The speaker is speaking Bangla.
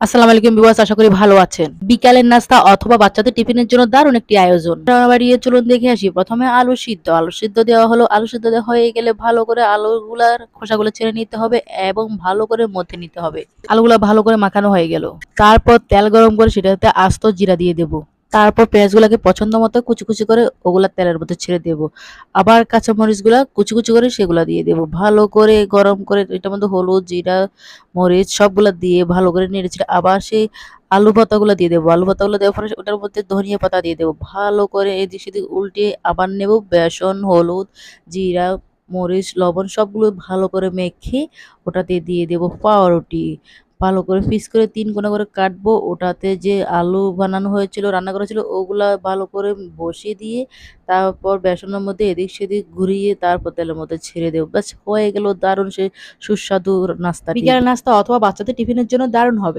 আসসালামু আলাইকুম বিবাস আশা করি ভালো আছেন। বিকালের নাস্তা অথবা বাচ্চাদের টিফিনের জন্য দারুণ একটি আয়োজন। বাড়িয়ে চলুন দেখে আসি। প্রথমে আলু সিদ্ধ। আলু সিদ্ধ দেওয়া হলো। আলু সিদ্ধ হয়ে গেলে ভালো করে আলুগুলার খোসাগুলো ছেড়ে নিতে হবে এবং ভালো করে মধ্যে নিতে হবে। আলুগুলো ভালো করে মাখানো হয়ে গেল। তারপর তেল গরম করে সেটাতে আস্ত জিরা দিয়ে দেবো। তারপর পেঁয়াজগুলোকে পছন্দ মতো কুচি কুচি করে ওগুলা তেলের মধ্যে ছেড়ে দেবো। আবার কাঁচামরিচগুলা কুচি কুচি করে সেগুলা দিয়ে দেবো। ভালো করে গরম করে এটার মধ্যে হলুদ, জিরা, মরিচ সবগুলা দিয়ে ভালো করে নেড়ে চেড়ে আবার সেই আলু পাতাগুলো দিয়ে দেবো। আলু পাতাগুলো দেওয়ার পরে ওটার মধ্যে ধনিয়া পাতা দিয়ে দেবো। ভালো করে এদিক সেদিক উল্টে আবার নেব বেসন, হলুদ, জিরা, মরিচ, লবণ সবগুলো ভালো করে মেখে ওটাতে দিয়ে দেবো পাউরুটি ভালো করে পিস করে তিন কোনা করে কাটবো। ওটাতে যে আলু বানানো হয়েছিল রান্না করা ছিল ওগুলা ভালো করে বসিয়ে দিয়ে তারপর বেসনের মধ্যে এদিক সেদিক ঘুরিয়ে তারপর তেলের মধ্যে ছেড়ে দেবো। ব্যাস হয়ে গেল দারুণ সে সুস্বাদু নাস্তা বিকেলের নাস্তা অথবা বাচ্চাদের টিফিনের জন্য দারুণ হবে।